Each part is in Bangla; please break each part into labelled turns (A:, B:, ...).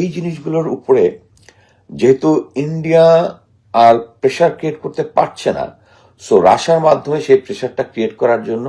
A: এই জিনিসগুলোর উপরে যেহেতু ইন্ডিয়া আর প্রেশার ক্রিয়েট করতে পারছে না সো রাশিয়ার মাধ্যমে সেই প্রেশারটা ক্রিয়েট করার জন্য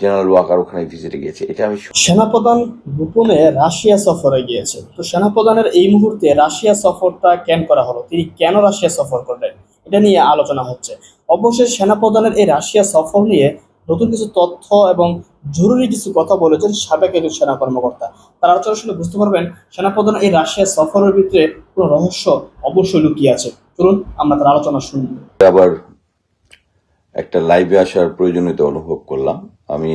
A: জেনারেল ওয়াকার ওখানে ভিজিটে গিয়েছে। এটা আমি
B: সেনাপ্রধান গোপনে রাশিয়া সফরে গিয়েছে। তো সেনাপ্রধানের এই মুহূর্তে রাশিয়া সফরটা কেন করা হলো? তিনি কেন রাশিয়া সফর করলেন? এটা নিয়ে আলোচনা হচ্ছে। অবশ্যই সেনাপ্রধানের এই রাশিয়া সফর নিয়ে নতুন কিছু তথ্য এবং জরুরি কিছু কথা বলেছেন সাবেক একজন সেনা কর্মকর্তা। তার আলোচনা শুনে বুঝতে পারবেন, সেনাপ্রধান এই রাশিয়া সফরের ভিতরে কোনো রহস্য অবশ্যই লুকিয়ে আছে। চলুন, আমরা তার আলোচনা শুনব
A: আবার একটা লাইভে আসার প্রয়োজনীয়তা অনুভব করলাম। আমি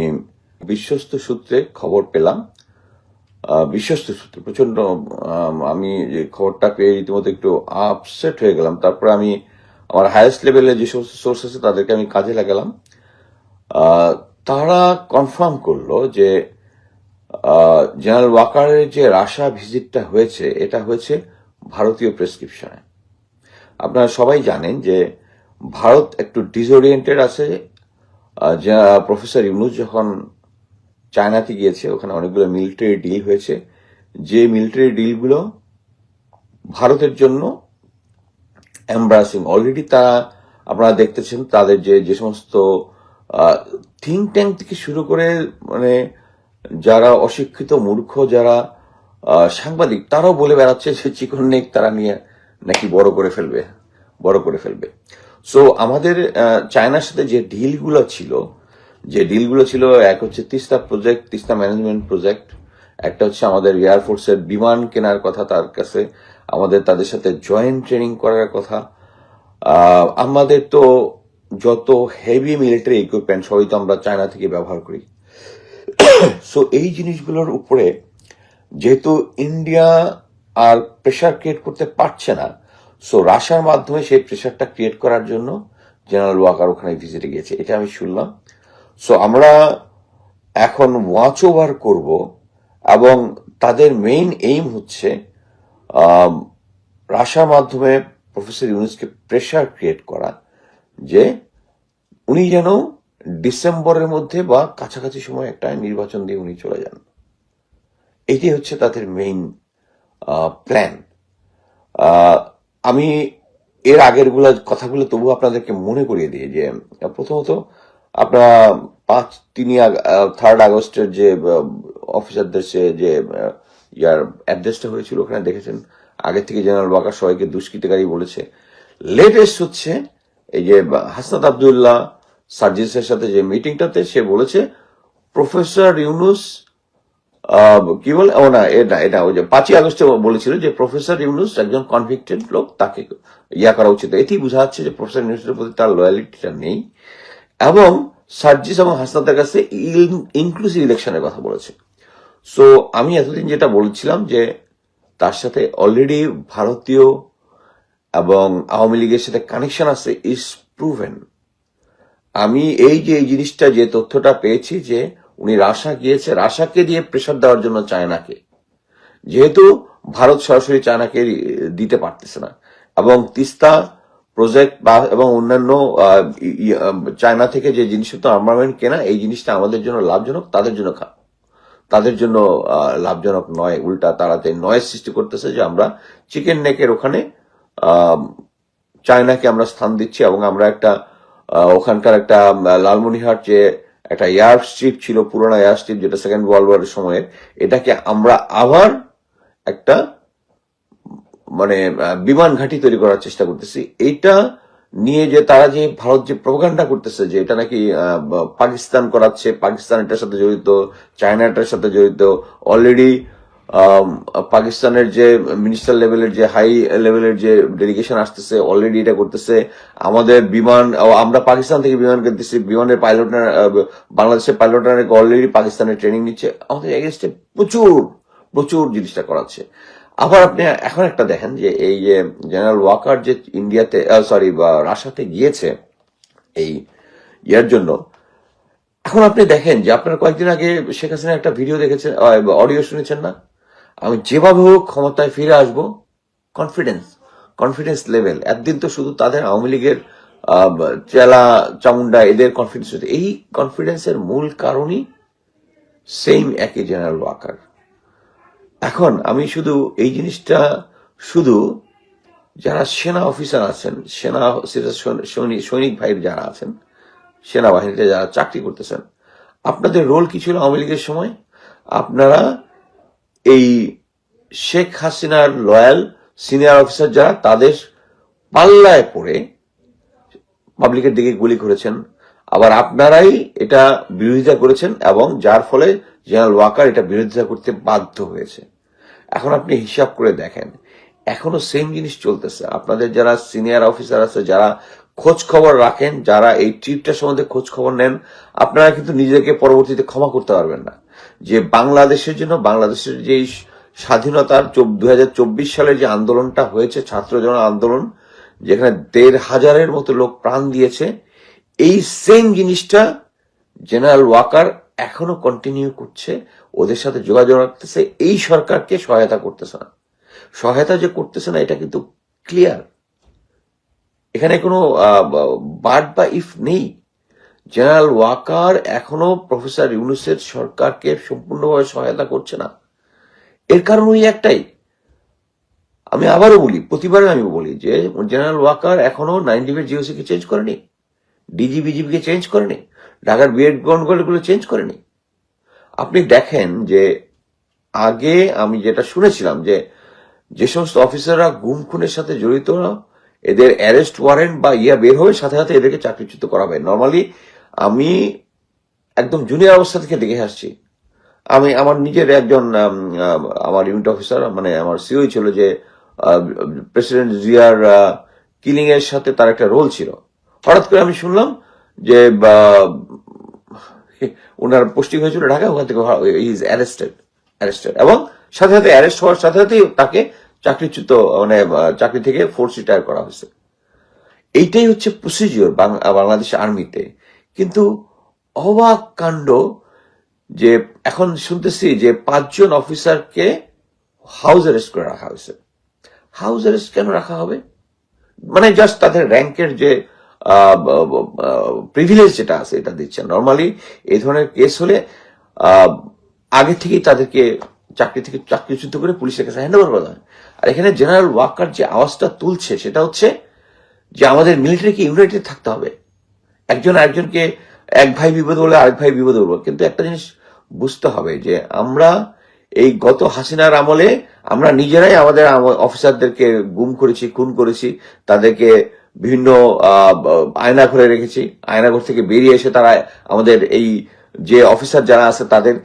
A: বিশ্বস্ত সূত্রে খবর পেলাম। বিশ্বস্ত সূত্রে প্রচণ্ড আমি যে খবরটা পেয়ে রীতিমতো একটু আপসেট হয়ে গেলাম। তারপর আমি আমার হায়েস্ট লেভেলে যে সমস্ত সোর্স আছে, তাদেরকে আমি কাজে লাগালাম। তারা কনফার্ম করল যে জেনারেল ওয়াকারের যে রাশা ভিজিটটা হয়েছে, এটা হয়েছে ভারতীয় প্রেসক্রিপশনে আপনারা সবাই জানেন যে ভারত একটু ডিসওরিয়েন্টেড আছে। প্রফেসর ইউনুস যখন চায়নাতে গিয়েছে, ওখানে অনেকগুলো মিলিটারি ডিল হয়েছে। যে মিলিটারি ডিলগুলো ভারতের জন্য এম্বারাসিং অলরেডি তারা, আপনারা দেখতেছেন তাদের যে যে সমস্ত থিঙ্ক ট্যাঙ্ক থেকে শুরু করে মানে যারা অশিক্ষিত মূর্খ, যারা সাংবাদিক, তারাও বলে বেড়াচ্ছে সে চিকন নেক তারা নিয়ে নাকি বড় করে ফেলবে, বড় করে ফেলবে। সো আমাদের চায়নার সাথে যে ডিলগুলো ছিল, যে ডিলগুলো ছিল, এক হচ্ছে Teesta project Teesta management project একটা হচ্ছে আমাদের এয়ারফোর্সের বিমান কেনার কথা তার কাছে, আমাদের তাদের সাথে জয়েন্ট ট্রেনিং করার কথা। আমাদের তো যত হেভি মিলিটারি ইকুইপমেন্ট সবই তো আমরা চায়না থেকে ব্যবহার করি। সো এই জিনিসগুলোর উপরে যেহেতু ইন্ডিয়া আর প্রেশার ক্রিয়েট করতে পারছে না সো রাশিয়ার মাধ্যমে সেই প্রেশারটা ক্রিয়েট করার জন্য জেনারেল ওয়াকার ওখানে ভিজিটে গিয়েছে এটা আমি শুনলাম। সো আমরা এখন ওয়াচ ওভার করব এবং তাদের মেইন এইম হচ্ছে আম, রাশিয়ার মাধ্যমে প্রফেসর ইউনুসকে প্রেশার ক্রিয়েট করা যে উনি যেন ডিসেম্বরের মধ্যে বা কাছাকাছি সময় একটা নির্বাচন দিয়ে উনি চলে যান। এটি হচ্ছে তাদের মেইন প্ল্যান আমি এর আগেরগুলা কথাগুলো তবু আপনাদেরকে মনে করিয়ে দিই যে, প্রথমত আপনারা পাঁচ, তিনি থার্ড আগস্টের যে অফিসারদের সে যে ইয়ার অ্যাড্রেসটা হয়েছিল, ওখানে দেখেছেন? আগে থেকে জেনারেল ওয়াকার সবাইকে দুষ্কৃতিকারী বলেছে। লেটেস্ট হচ্ছে এই যে, হাসনাত আবদুল্লাহ সার্জিসের সাথে যে মিটিংটাতে সে বলেছে, প্রফেসর ইউনুস কি বলে? ও না এটা এটা ওই যে পাঁচই আগস্টে বলেছিল যে প্রফেসর ইউনুস একজন কনভিক্টেড লোক, তাকে ইয়া করা উচিত। এটি বোঝা যাচ্ছে যে প্রফেসর ইউনুসের প্রতি তার লয়ালিটিটা নেই এবং সার্জিস এবং হাসনাতের কাছে ইনক্লুসিভ ইলেকশনের কথা বলেছে। সো আমি এতদিন যেটা বলছিলাম যে তার সাথে অলরেডি ভারতীয় এবং আওয়ামী লীগের সাথে কানেকশন আছে ইজ প্রুভেন আমি এই যে এই জিনিসটা, যে তথ্যটা পেয়েছি যে উনি রাশা গিয়েছে, রাশাকে দিয়ে প্রেশার দেওয়ার জন্য চায়নাকে। যেহেতু ভারত সরাসরি চায়নাকে দিতে পারতেছে না। এবং তিস্তা প্রজেক্ট বা এবং অন্যান্য চায়না থেকে যে জিনিসপত্র আর্মামেন্ট কেনা, এই জিনিসটা আমাদের জন্য লাভজনক, তাদের জন্য খা- তাদের জন্য লাভজনক নয়, উল্টা তারাতে নয় সৃষ্টি করতেছে যে আমরা চিকেন নেকের ওখানে চায়নাকে আমরা স্থান দিচ্ছি এবং আমরা একটা ওখানকার একটা লালমনিহাট যে একটা এয়ার স্ট্রিপ ছিল, পুরোনো এয়ার স্ট্রিপ, যেটা সেকেন্ড ওয়ার্ল্ড ওয়ারের সময়ের, এটাকে আমরা আবার একটা মানে বিমান ঘাঁটি তৈরি করার চেষ্টা করতেছি। এইটা নিয়ে যে তারা যে ভারত যে প্রোপাগান্ডা করতেছে, যে এটা নাকি পাকিস্তান করাচ্ছে, পাকিস্তান এটার সাথে জড়িত চায়না এটার সাথে জড়িত অলরেডি পাকিস্তানের যে মিনিস্টার লেভেলের যে হাই লেভেলের যে ডেলিগেশন আসতেছে অলরেডি এটা করতেছে। আমাদের বিমান আমরা পাকিস্তান থেকে বিমান কিনতেছি, বিমানের পাইলটরা বাংলাদেশের পাইলটরা অলরেডি পাকিস্তানের ট্রেনিং নিচ্ছে। আমাদের এগেনস্টে প্রচুর প্রচুর জিনিসটা করাচ্ছে আবার আপনি এখন একটা দেখেন যে এই যে জেনারেল ওয়াকার যে ইন্ডিয়াতে সরি বা রাশিয়াতে গিয়েছে এই ইয়ার জন্য, এখন আপনি দেখেন যে আপনার কয়েকদিন আগে শেখ হাসিনা একটা ভিডিও দেখেছেন অডিও শুনেছেন না? আমি যেভাবে হোক ক্ষমতায় ফিরে আসব কনফিডেন্স কনফিডেন্স লেভেল একদিন তো শুধু তাদের আওয়ামী লীগের চেলা চামুন্ডা এদের কনফিডেন্স এই কনফিডেন্সের মূল কারণই সেম একই জেনারেল ওয়াকার এখন আমি শুধু এই জিনিসটা, শুধু যারা সেনা অফিসার আছেন, সেনা সৈনিক সৈনিক ভাইয়ের যারা আছেন, সেনাবাহিনীতে যারা চাকরি করতেছেন, আপনাদের রোল কি ছিল আওয়ামী লীগের সময়? আপনারা এই শেখ হাসিনার লয়াল সিনিয়র অফিসার যারা, তাদের পাল্লায় পড়ে পাবলিকের দিকে গুলি করেছেন। আবার আপনারাই এটা বিরোধিতা করেছেন এবং যার ফলে জেনারেল ওয়াকার এটা বিরোধিতা করতে বাধ্য হয়েছে। এখন আপনি হিসাব করে দেখেন, এখনও সেম জিনিস চলতেছে। আপনাদের যারা সিনিয়র অফিসার আছে, যারা খোঁজ খবর রাখেন, যারা এই ট্রিপটা সম্বন্ধে খোঁজ খবর নেন, আপনারা কিন্তু নিজেকে পরবর্তীতে ক্ষমা করতে পারবেন না। যে বাংলাদেশের জন্য, বাংলাদেশের যে স্বাধীনতার চব্বিশ সালের যে আন্দোলনটা হয়েছে, ছাত্র জন আন্দোলন, যেখানে দেড় হাজারের মতো লোক প্রাণ দিয়েছে, এই সেম জিনিসটা জেনারেল ওয়াকার এখনও কন্টিনিউ করছে, ওদের সাথে যোগাযোগ রাখতেছে, এই সরকারকে সহায়তা করতেছে না। সহায়তা যে করতেছে না, এটা কিন্তু ক্লিয়ার এখানে কোনো বাদ বা ইফ নেই। জেনারেল ওয়াকার এখনও প্রফেসর ইউনুসের সরকারকে সম্পূর্ণভাবে সহায়তা করছে না। এর কারণ ওই একটাই। আমি আবারও বলি, প্রতিবারে আমি বলি যে, জেনারেল ওয়াকার এখনও নাইন ডিবের জিওসি কে চেঞ্জ করেনি, ডিজি বিজিবি কে চেঞ্জ করেনি, ঢাকার বিএড গ্রাউন্ডগুলো চেঞ্জ করেনি। আপনি দেখেন যে, আগে আমি যেটা শুনেছিলাম যে যে সমস্ত অফিসাররা গুম খুনের সাথে জড়িত, এদের অ্যারেস্ট ওয়ারেন্ট বা ইয়া বের হবে, সাথে সাথে এদেরকে চাকরিচ্যুত করা হবে। নর্মালি আমি একদম জুনিয়র অবস্থা থেকে দেখে আসছি। আমি আমার নিজের একজন আম, আম, আমার ইউনিট অফিসার মানে আমার সিও ছিল যে প্রেসিডেন্ট জিয়ার কিলিং এর সাথে তার একটা রোল ছিল। হঠাৎ করে আমি শুনলাম যে ওনার পোস্টিং হয়েছিল ঢাকা ওখান থেকে ইজ অ্যারেস্টেড অ্যারেস্টেড এবং সাথে সাথে অ্যারেস্ট হওয়ার সাথে সাথেই তাকে চাকরিচ্যুত মানে চাকরি থেকে ফোর্স রিটায়ার করা হয়েছে। এইটাই হচ্ছে প্রসিজিওর বাংলাদেশ আর্মিতে কিন্তু অবাক কাণ্ড যে এখন শুনতেছি যে পাঁচজন অফিসারকে হাউস অ্যারেস্ট করে রাখা হয়েছে। হাউস অ্যারেস্ট কেন রাখা হবে? মানে জাস্ট তাদের র্যাঙ্কের যে প্রিভিলেজ যেটা আছে এটা দিচ্ছে। নর্মালি এই ধরনের কেস হলে আগে থেকেই তাদেরকে চাকরি থেকে চাকরিচ্যুত করে পুলিশের কাছে হ্যান্ড ওভার করা হয়। আর এখানে জেনারেল ওয়াকার যে আওয়াজটা তুলছে সেটা হচ্ছে যে আমাদের মিলিটারিকে ইউনাইটেড থাকতে হবে। একজন আরেকজনকে এক ভাই বিপদ বলে আরেক ভাই বিপদ বলব। কিন্তু একটা জিনিস বুঝতে হবে যে আমরা এই গত হাসিনার আমলে আমরা নিজেরাই আমাদের অফিসারদেরকে গুম করেছি, খুন করেছি, তাদেরকে বিভিন্ন আয়না ঘরে রেখেছি, আয়না ঘর থেকে বেরিয়ে এসে তারা আমাদের এই যে অফিসার যারা আছে তাদের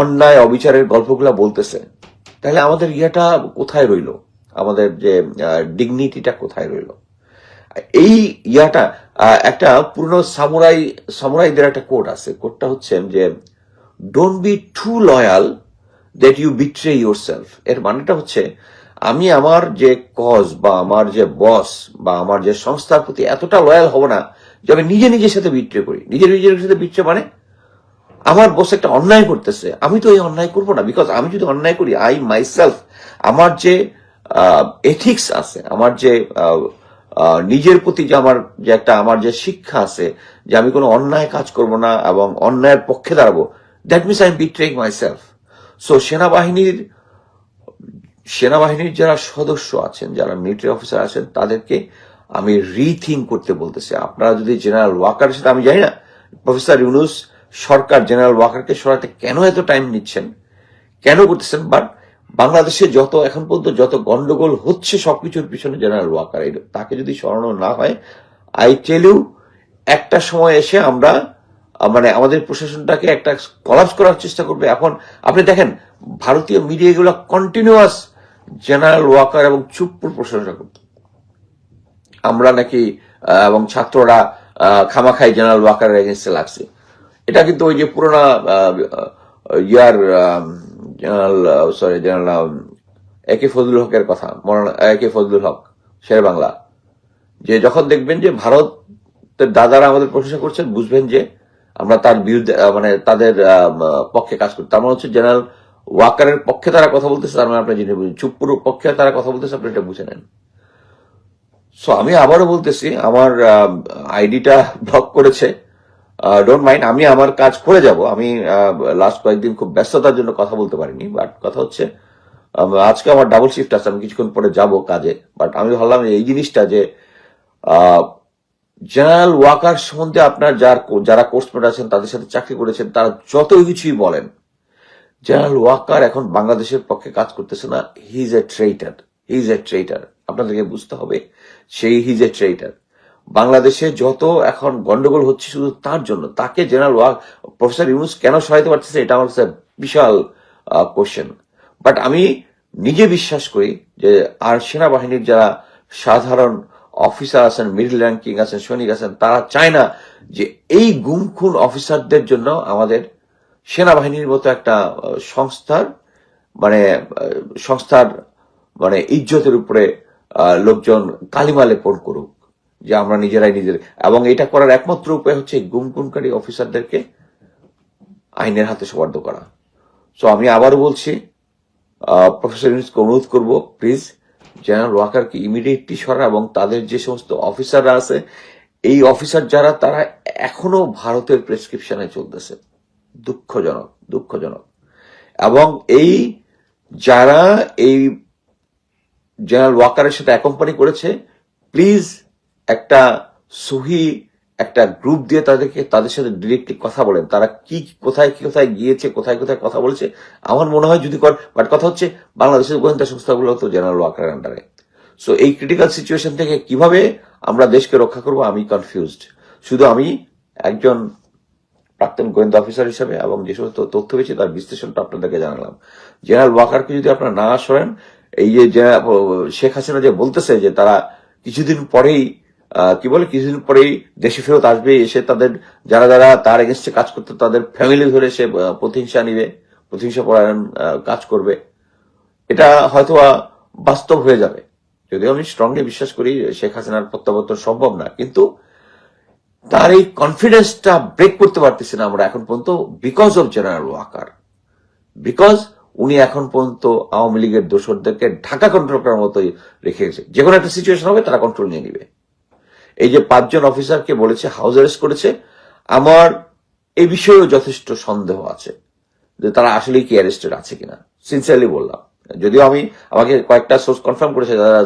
A: অন্যায় অবিচারের গল্পগুলা বলতেছে। তাহলে আমাদের ইয়েটা কোথায় রইল? আমাদের যে ডিগনিটিটা কোথায় রইল? এই ইয়াটা একটা পুরনো সামুরাই, সামুরাইদের একটা কোড আছে। কোডটা হচ্ছে যে don't be too loyal that you betray yourself এর মানেটা হচ্ছে, আমি আমার যে কজ বা আমার যে বস বা আমার যে সংস্থার প্রতি এতটা লয়াল হব না যে আমি নিজে নিজের সাথে বিট্রে করি। নিজের নিজের সাথে বিট্রে মানে আমার বস একটা অন্যায় করতেছে। আমি তো এই অন্যায় করব না বিকজ আমি যদি অন্যায় করি আই মাইসেলফ আমার যে এথিক্স আছে, আমার যে নিজের প্রতি যে আমার যে একটা আমার যে শিক্ষা আছে, যে আমি কোনো অন্যায় কাজ করব না এবং অন্যায়ের পক্ষে দাঁড়াবো that means I am betraying myself so সেনাবাহিনীর সেনাবাহিনীর যারা সদস্য আছেন, যারা মিলিটারি অফিসার আছেন, তাদেরকে আমি রিথিং করতে বলতেছি। আপনারা যদি জেনারেল ওয়াকারের সাথে, আমি জানি না প্রফেসর ইউনুস সরকার জেনারেল ওয়াকারকে সরাতে কেন এত টাইম নিচ্ছেন, কেন করতেছেন বাট বাংলাদেশে যত এখন পর্যন্ত যত গন্ডগোল হচ্ছে, সবকিছুর পিছনে জেনারেল ওয়াকার তাকে যদি সরানো না হয় আই টেল ইউ একটা সময় এসে আমরা মানে আমাদের প্রশাসনটাকে একটা কলাপস করার চেষ্টা করবে। এখন আপনি দেখেন, ভারতীয় মিডিয়াগুলো কন্টিনিউয়াস জেনারেল ওয়াকার এবং চুপ্পুর প্রশংসা করত আমরা নাকি এবং ছাত্ররা খামাখাই জেনারেল ওয়াকারের এগেনস্টে লাগছে। এটা কিন্তু ওই যে পুরোনো year general sorry general A K Fazlul হকের কথা মৌলানা এ ফজলুল হক, শের বাংলা। যে যখন দেখবেন যে ভারতের দাদারা আমাদের প্রশংসা করছেন, বুঝবেন যে আমরা তার বিরুদ্ধে মানে তাদের পক্ষে কাজ করি। তার মানে হচ্ছে জেনারেল ওয়াকারের পক্ষে তারা কথা বলতেছে, তার মানে আপনি জেনে বুঝুন চুপ্পুর পক্ষে তারা কথা বলতেছে, আপনি এটা বুঝে নেন। সো আমি আবারও বলতেছি, আমার আইডিটা ব্লক করেছে। ডোন্ট মাইন্ড আমি আমার কাজ করে যাব। আমি লাস্ট কয়েকদিন খুব ব্যস্ততার জন্য কথা বলতে পারিনি বাট কথা হচ্ছে আজকে আমার ডাবল শিফট আছে, আমি কিছুক্ষণ পরে যাব কাজে বাট আমি ভাবলাম এই জিনিসটা যে জেনারেল ওয়াকার সম্বন্ধে আপনার যার যারা কোর্সমেট আছেন, তাদের সাথে চাকরি করেছেন, তারা যত কিছুই বলেন জেনারেল ওয়াকার এখন বাংলাদেশের পক্ষে কাজ করতেছে না he is a ট্রেটার he is a ট্রেটার আপনাদেরকে বুঝতে হবে, সেই হি ইজ এ ট্রেটার বাংলাদেশে যত এখন গন্ডগোল হচ্ছে শুধু তার জন্য, তাকে জেনারেল ওয়াক, প্রফেসর ইউনুস কেন সহায়তা পারতেছে, এটা আমার কাছে বিশাল কোশ্চেন বাট আমি নিজে বিশ্বাস করি যে আর সেনাবাহিনীর যারা সাধারণ অফিসার আছেন মিডল র্যাঙ্কিং আছেন, সৈনিক আছেন, তারা চায় না যে এই গুম খুন অফিসারদের জন্য আমাদের সেনাবাহিনীর মতো একটা সংস্থার মানে সংস্থার মানে ইজ্জতের উপরে লোকজন কালিমা লেপন করুক। যে আমরা নিজেরাই নিজের। এবং এটা করার একমাত্র উপায় হচ্ছে এই গুম খুনকারী অফিসারদেরকে আইনের হাতে সোপার্দ করা। সো আমি আবার বলছি প্রফেসর ইউনুসকে অনুরোধ করব প্লিজ জেনারেল ওয়াকারকে ইমিডিয়েটলি সরা এবং তাদের যে সমস্ত অফিসাররা আছে, এই অফিসার যারা, তারা এখনও ভারতের প্রেসক্রিপশনে চলতেছে। দুঃখজনক দুঃখজনক। এবং এই যারা এই জেনারেল ওয়াকারের সাথে অ্যাকম্পানি করেছে প্লিজ একটা সহি একটা গ্রুপ দিয়ে তাদেরকে, তাদের সাথে ডিরেক্টলি কথা বলেন। তারা কি, কোথায় কি কোথায় গিয়েছে, কোথায় কোথায় কথা বলেছে, আমার মনে হয় যদি কর বাট কথা হচ্ছে বাংলাদেশের গোয়েন্দা সংস্থাগুলো তো জেনারেল ওয়াকারের আন্ডারে সো এই ক্রিটিক্যাল সিচুয়েশন থেকে কীভাবে আমরা দেশকে রক্ষা করব, আমি কনফিউজড শুধু আমি একজন প্রাক্তন গোয়েন্দা অফিসার হিসেবে এবং যে সমস্ত তথ্য পেয়েছি, তার বিশ্লেষণটা আপনাদেরকে জানালাম। জেনারেল ওয়াকারকে যদি আপনারা না সরেন এই যে শেখ হাসিনা যে বলতেছে যে তারা কিছুদিন পরেই কি বলে, কিছুদিন পরেই দেশে ফেরত আসবে, এসে তাদের যারা যারা তার এগেনস্টে কাজ করতে, তাদের ফ্যামিলি ধরে সে প্রতিহিংসা নিবে, প্রতিহিংসা পরায়ণ কাজ করবে। এটা হয়তো বাস্তব হয়ে যাবে। যদিও আমি স্ট্রংলি বিশ্বাস করি শেখ হাসিনার প্রত্যাবর্তন সম্ভব না, কিন্তু তার এই কনফিডেন্সটা ব্রেক করতে পারতেছি না আমরা এখন পর্যন্ত because of general Waker because উনি এখন পর্যন্ত আওয়ামী লীগের দোষরদেরকে ঢাকা কন্ট্রোল করার মতোই রেখে গেছে। যে কোনো একটা সিচুয়েশন হবে তারা কন্ট্রোল নিয়ে নিবে। এই যে পাঁচজন অফিসারকে বলেছে হাউস অ্যারেস্ট করেছে, আমার এই বিষয়েও যথেষ্ট সন্দেহ আছে যে তারা আসলে কি অ্যারেস্টেড আছে কিনা। সিনসিয়ারলি বললাম। যদিও আমি, আমাকে কয়েকটা সোর্স কনফার্ম করেছে যারা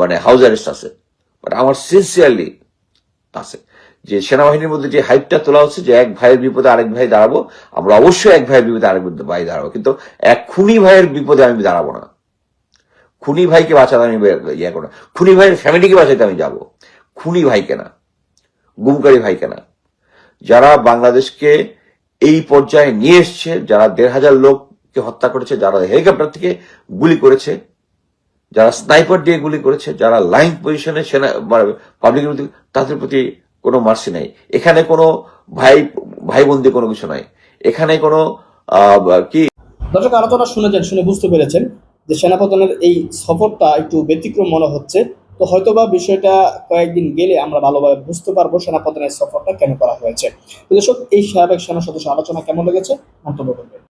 A: মানে হাউস অ্যারেস্ট আছে। বাট আমার সিনসিয়ারলি আছে যে সেনাবাহিনীর মধ্যে যে হাইপটা তোলা হচ্ছে যে এক ভাইয়ের বিপদে আরেক ভাই দাঁড়াবো, আমরা অবশ্যই এক ভাইয়ের বিপদে আরেক ভাই দাঁড়াবো। কিন্তু এক খুনি ভাইয়ের বিপদে আমি দাঁড়াবো না। খুনি ভাইকে বাঁচাতে আমি ইয়ে করব না। খুনি ভাইয়ের ফ্যামিলিকে বাঁচাতে আমি যাব। খুনি ভাইকে না। গুমকারী ভাইকে না। যারা বাংলাদেশকে এই পর্যায়ে নিয়ে এসছে, যারা দেড় হাজার লোককে হত্যা করেছে, যারা হেলিকপ্টার থেকে গুলি করেছে, যারা স্নাইপার দিয়ে গুলি করেছে, যারা লাইন পজিশনে সেনা পাবলিকের প্রতি তাদের প্রতি কোনো মার্সি নাই। এখানে কোনো ভাই ভাই বন্দি কোনো কিছু নাই। এখানে কোনো কি
B: দর্শক, আলোচনা শুনেছেন, শুনে বুঝতে পেরেছেন। যে সেনাপতনের এই সফরটা একটু ব্যতিক্রম মনে হচ্ছে, তো হয়তোবা বিষয়টা কয়েকদিন গেলে আমরা ভালোভাবে বুঝতে পারব সেনাপতনের সফরটা কেন করা হয়েছে। তো দর্শক, এই সাবেক সেনা সদস্য আলোচনা কেমন লেগেছে? মন্তব্য করবেন।